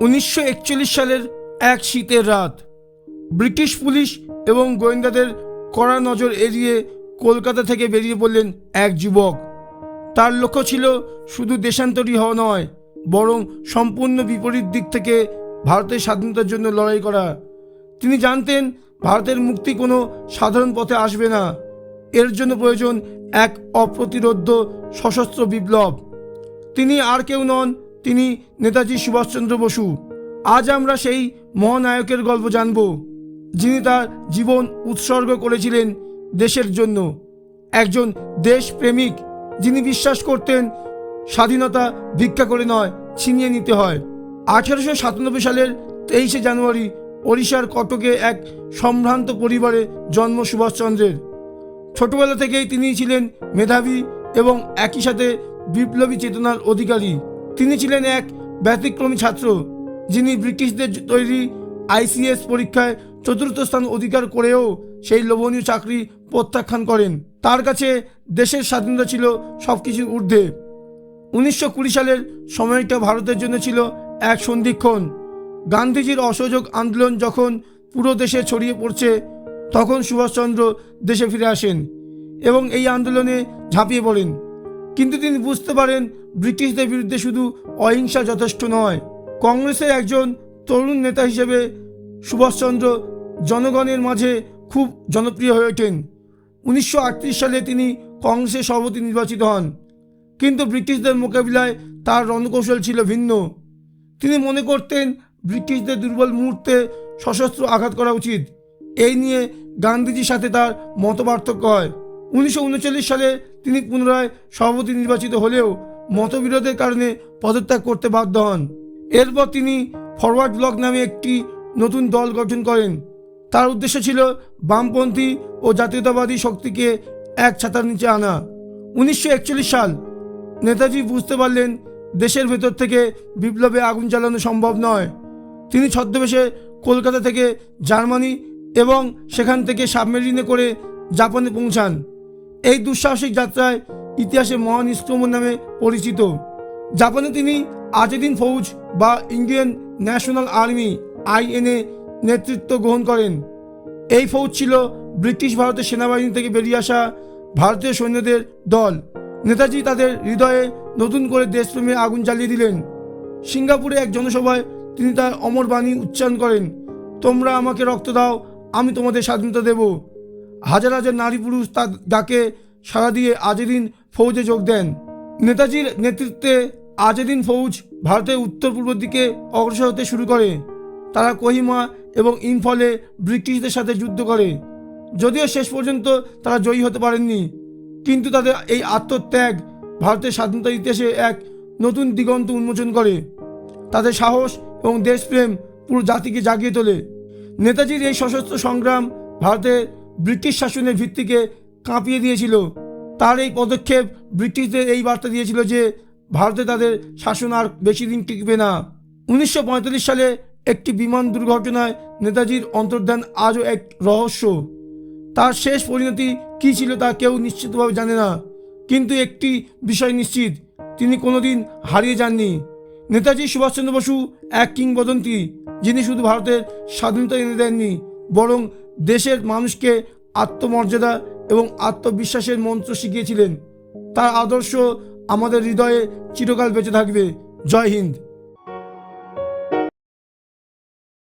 উনিশশো একচল্লিশ সালের এক শীতের রাত, ব্রিটিশ পুলিশ এবং গোয়েন্দাদের কড়া নজর এড়িয়ে কলকাতা থেকে বেরিয়ে পড়লেন এক যুবক। তার লক্ষ্য ছিল শুধু দেশান্তরী হওয়া নয়, বরং সম্পূর্ণ বিপরীত দিক থেকে ভারতের স্বাধীনতার জন্য লড়াই করা। তিনি জানতেন ভারতের মুক্তি কোনো সাধারণ পথে আসবে না। এর জন্য প্রয়োজন এক অপ্রতিরোধ্য সশস্ত্র বিপ্লব। তিনি আর কেউ নন তিনি নেতাজি সুভাষচন্দ্র বসু। আজ আমরা সেই মহানায়কের গল্প জানব, যিনি তার জীবন উৎসর্গ করেছিলেন দেশের জন্য। একজন দেশপ্রেমিক, যিনি বিশ্বাস করতেন স্বাধীনতা ভিক্ষা করে নয়, ছিনিয়ে নিতে হয়। আঠারোশো সাতানব্বই সালের তেইশে জানুয়ারি ওড়িশার কটকে এক সম্ভ্রান্ত পরিবারে জন্ম সুভাষচন্দ্রের। ছোটবেলা থেকেই তিনি ছিলেন মেধাবী এবং একই সাথে বিপ্লবী চেতনার অধিকারী। তিনি ছিলেন এক ব্যতিক্রমী ছাত্র, যিনি ব্রিটিশদের তৈরি আইসিএস পরীক্ষায় চতুর্থ স্থান অধিকার করেও সেই লোভনীয় চাকরি প্রত্যাখ্যান করেন। তার কাছে দেশের স্বাধীনতা ছিল সব কিছুর ঊর্ধ্বে। উনিশশো কুড়ি সালের সময়টা ভারতের জন্য ছিল এক সন্ধিক্ষণ। গান্ধীজির অসহযোগ আন্দোলন যখন পুরো দেশে ছড়িয়ে পড়ছে, তখন সুভাষচন্দ্র দেশে ফিরে আসেন এবং এই আন্দোলনে ঝাঁপিয়ে পড়েন। কিন্তু তিনি বুঝতে পারেন ব্রিটিশদের বিরুদ্ধে শুধু অহিংসা যথেষ্ট নয়, কংগ্রেসের একজন তরুণ নেতা হিসেবে সুভাষচন্দ্র জনগণের মাঝে খুব জনপ্রিয় হয়ে ওঠেন। উনিশশো আটত্রিশ সালে তিনি কংগ্রেসের সভাপতি নির্বাচিত হন, কিন্তু ব্রিটিশদের মোকাবিলায় তার রণকৌশল ছিল ভিন্ন। তিনি মনে করতেন ব্রিটিশদের দুর্বল মুহূর্তে সশস্ত্র আঘাত করা উচিত। এই নিয়ে গান্ধীজির সাথে তার মতপার্থক্য হয়। উনিশশো উনচল্লিশ সালে তিনি পুনরায় সভাপতি নির্বাচিত হলেও মতবিরোধের কারণে পদত্যাগ করতে বাধ্য হন। এরপর তিনি ফরওয়ার্ড ব্লক নামে একটি নতুন দল গঠন করেন। তার উদ্দেশ্য ছিল বামপন্থী ও জাতীয়তাবাদী শক্তিকে এক ছাতার নিচে আনা। উনিশশো একচল্লিশ সাল নেতাজি বুঝতে পারলেন দেশের ভেতর থেকে বিপ্লবে আগুন জ্বালানো সম্ভব নয়। তিনি ছদ্মবেশে কলকাতা থেকে জার্মানি এবং সেখান থেকে সাবমেরিনে করে জাপানে পৌঁছান। এই দুঃসাহসিক যাত্রায় ইতিহাসে মহান মহানিষ্ক্রমণ নামে পরিচিত। জাপানে তিনি আজেদিন ফৌজ বা ইন্ডিয়ান ন্যাশনাল আর্মি, আইএনএ নেতৃত্ব গ্রহণ করেন। এই ফৌজ ছিল ব্রিটিশ ভারতের সেনাবাহিনী থেকে বেরিয়ে আসা ভারতীয় সৈন্যদের দল। নেতাজি তাদের হৃদয়ে নতুন করে দেশপ্রেমে আগুন জ্বালিয়ে দিলেন। সিঙ্গাপুরে এক জনসভায় তিনি তার অমর বাণী উচ্চারণ করেন, তোমরা আমাকে রক্ত দাও, আমি তোমাদের স্বাধীনতা দেব। হাজার হাজার নারী পুরুষ তার ডাকে সাড়া দিয়ে আজেদিন ফৌজে যোগ দেন। নেতাজির নেতৃত্বে আজেদিন ফৌজ ভারতের উত্তর পূর্ব দিকে অগ্রসর হতে শুরু করে। তারা কোহিমা এবং ইম্ফলে ব্রিটিশদের সাথে যুদ্ধ করে। যদিও শেষ পর্যন্ত তারা জয়ী হতে পারেননি। কিন্তু তাদের এই আত্মত্যাগ ভারতের স্বাধীনতার ইতিহাসে এক নতুন দিগন্ত উন্মোচন করে। তাদের সাহস এবং দেশপ্রেম পুরো জাতিকে জাগিয়ে তোলে। নেতাজির এই সশস্ত্র সংগ্রাম ভারতের ব্রিটিশ শাসনের ভিত্তিকে কাঁপিয়ে দিয়েছিল। তার এই পদক্ষেপ ব্রিটিশদের এই বার্তা দিয়েছিল যে, ভারতে তাদের শাসন আর বেশি দিন টিকবে না। উনিশশো পঁয়তাল্লিশ সালে একটি বিমান দুর্ঘটনায় নেতাজির অন্তর্ধান আজও এক রহস্য। তার শেষ পরিণতি কী ছিল তা কেউ নিশ্চিতভাবে জানে না। কিন্তু একটি বিষয় নিশ্চিত, তিনি কোনোদিন হারিয়ে যাননি। নেতাজি সুভাষচন্দ্র বসু এক কিংবদন্তি, যিনি শুধু ভারতের স্বাধীনতা এনে দেননি, বরং দেশের মানুষকে আত্মমর্যাদা এবং আত্মবিশ্বাসের মন্ত্র শিখিয়েছিলেন। তার আদর্শ আমাদের হৃদয়ে চিরকাল বেঁচে থাকবে। জয় হিন্দ।